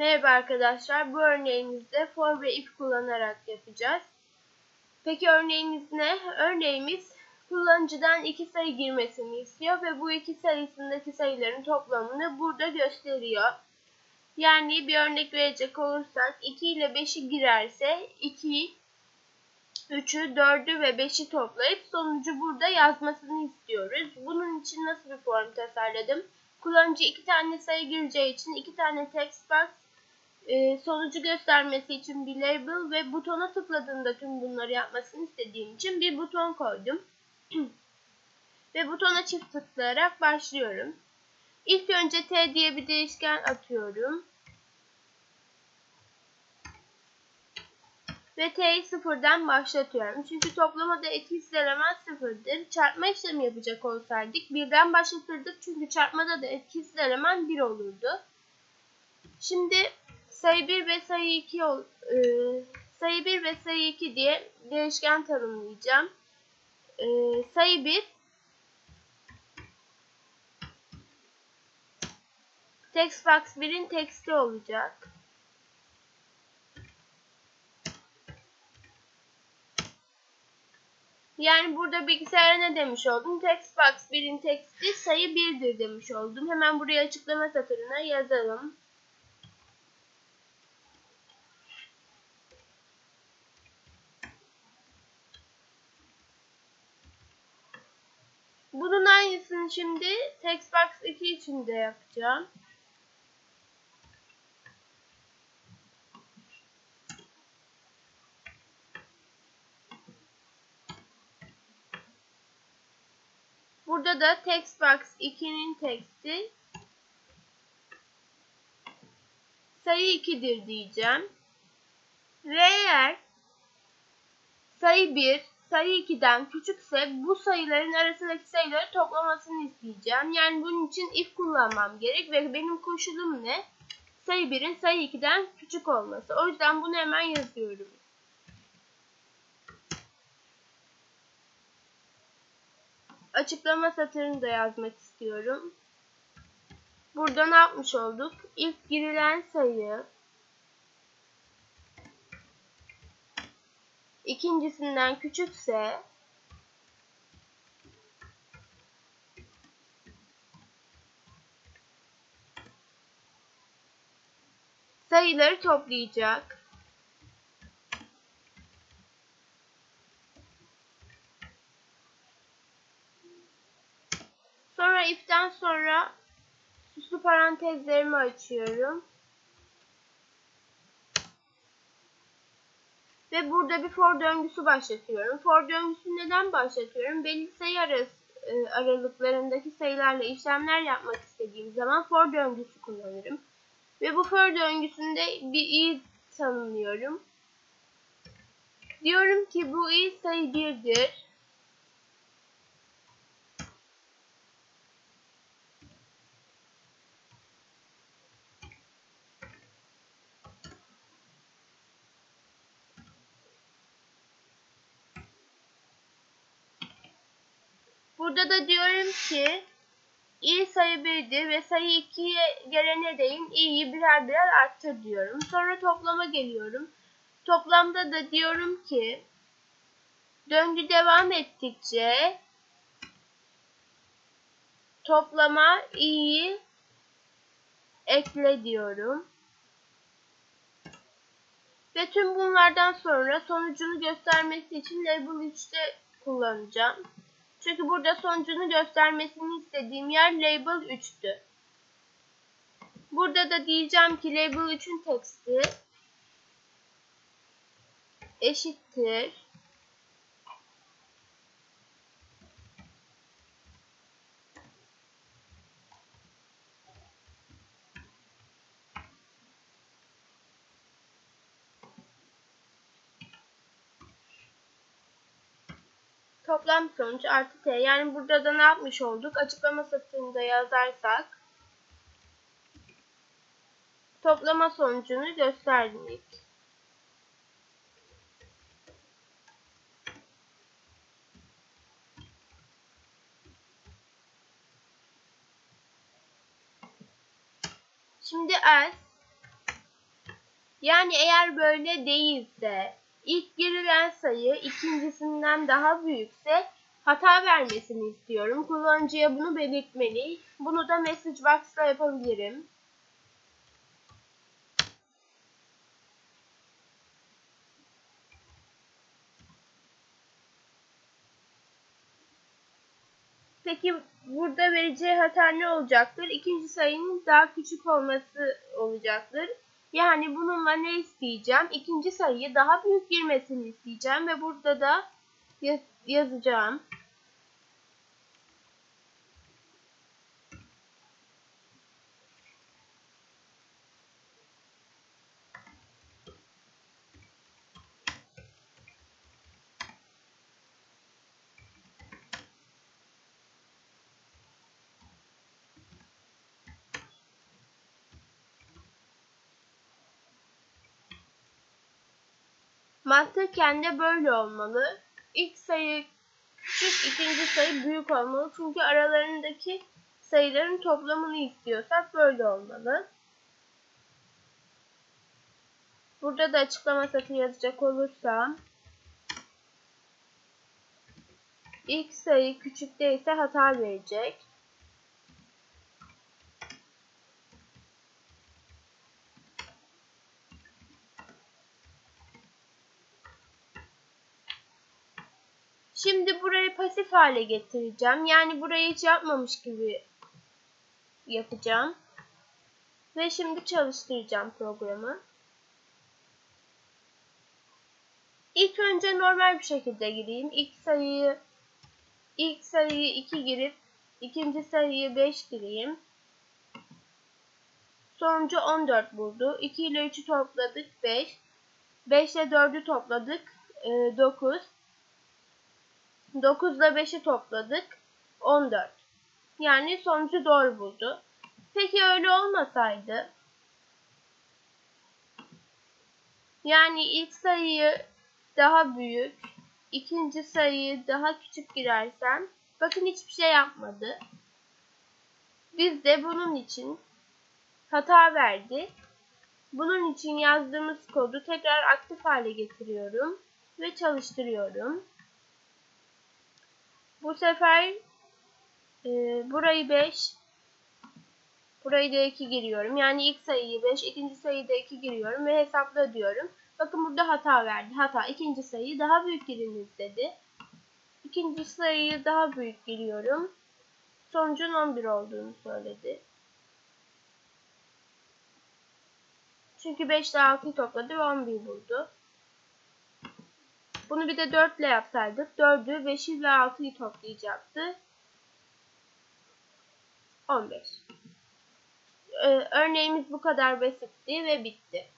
Merhaba arkadaşlar. Bu örneğimizde for ve if kullanarak yapacağız. Peki örneğimiz ne? Örneğimiz kullanıcıdan iki sayı girmesini istiyor ve bu iki sayısındaki sayıların toplamını burada gösteriyor. Yani bir örnek verecek olursak 2 ile 5'i girerse 2, 3'ü, 4'ü ve 5'i toplayıp sonucu burada yazmasını istiyoruz. Bunun için nasıl bir form tasarladım? Kullanıcı iki tane sayı gireceği için iki tane text box e, sonucu göstermesi için bir label ve butona tıkladığında tüm bunları yapmasını istediğim için bir buton koydum. ve butona çift tıklayarak başlıyorum. İlk önce t diye bir değişken atıyorum. Ve t'yi sıfırdan başlatıyorum. Çünkü toplamada etkisiz element sıfırdır. Çarpma işlemi yapacak olsaydık birden başlatırdık. Çünkü çarpmada da etkisiz element 1 olurdu. Şimdi sayı 1 ve sayı 2 ol, e, sayı 1 ve sayı 2 diye değişken tanımlayacağım. E, sayı 1 textbox 1'in teksti olacak. Yani burada bilgisayara ne demiş oldum? Textbox 1'in teksti sayı 1'dir demiş oldum. Hemen buraya açıklama satırına yazalım. Bunun aynısını şimdi Textbox 2 için de yapacağım. Burada da Textbox 2'nin teksti sayı 2'dir diyeceğim. Ve eğer sayı 1 sayı 2'den küçükse bu sayıların arasındaki sayıları toplamasını isteyeceğim. Yani bunun için if kullanmam gerek ve benim koşulum ne? Sayı 1'in sayı 2'den küçük olması. O yüzden bunu hemen yazıyorum. Açıklama satırını da yazmak istiyorum. Burada ne yapmış olduk? İlk girilen sayı ikincisinden küçükse sayıları toplayacak. Sonra if'ten sonra süslü parantezlerimi açıyorum. Ve burada bir for döngüsü başlatıyorum. For döngüsü neden başlatıyorum? Belli sayı arası, e, aralıklarındaki sayılarla işlemler yapmak istediğim zaman for döngüsü kullanırım. Ve bu for döngüsünde bir i tanımlıyorum. Diyorum ki bu i sayı 1'dir. Burada da diyorum ki i sayı 1'dir ve sayı 2'ye gelene değin i'yi birer birer arttır diyorum. Sonra toplama geliyorum. Toplamda da diyorum ki döngü devam ettikçe toplama i'yi ekle diyorum. Ve tüm bunlardan sonra sonucunu göstermesi için label 3'te kullanacağım. Çünkü burada sonucunu göstermesini istediğim yer label 3'tü. Burada da diyeceğim ki label 3'ün teksti eşittir toplam sonuç artı t. Yani burada da ne yapmış olduk? Açıklama satırında yazarsak toplama sonucunu gösterdik. Şimdi else Yani eğer böyle değilse, ilk girilen sayı ikincisinden daha büyükse hata vermesini istiyorum. Kullanıcıya bunu belirtmeli. Bunu da message box'ta yapabilirim. Peki burada vereceği hata ne olacaktır? İkinci sayının daha küçük olması olacaktır. Yani bununla ne isteyeceğim? İkinci sayıyı daha büyük girmesini isteyeceğim ve burada da yaz yazacağım. Mantıken de böyle olmalı. İlk sayı küçük, ikinci sayı büyük olmalı. Çünkü aralarındaki sayıların toplamını istiyorsak böyle olmalı. Burada da açıklama satı yazacak olursam ilk sayı küçükte ise hata verecek. Şimdi burayı pasif hale getireceğim. Yani burayı hiç yapmamış gibi yapacağım. Ve şimdi çalıştıracağım programı. İlk önce normal bir şekilde gireyim. İlk sayıyı ilk sayıyı 2 girip ikinci sayıyı 5 gireyim. Sonucu 14 buldu. 2 ile 3'ü topladık 5. 5 ile 4'ü topladık 9. 9 ile 5'i topladık 14. Yani sonucu doğru buldu. Peki öyle olmasaydı yani ilk sayıyı daha büyük, ikinci sayıyı daha küçük girersem bakın hiçbir şey yapmadı. Biz de bunun için hata verdi. Bunun için yazdığımız kodu tekrar aktif hale getiriyorum ve çalıştırıyorum. Bu sefer e, burayı 5, burayı da 2 giriyorum. Yani ilk sayıyı 5, ikinci sayıyı da 2 giriyorum ve hesapla diyorum. Bakın burada hata verdi. Hata ikinci sayıyı daha büyük giriniz dedi. İkinci sayıyı daha büyük giriyorum. Sonucun 11 olduğunu söyledi. Çünkü 5 ile 6'yı topladı ve 11 buldu. Bunu bir de 4 ile yapsaydık 4'ü 5 ile 6'yı toplayacaktı. 15. Ee, örneğimiz bu kadar basitti ve bitti.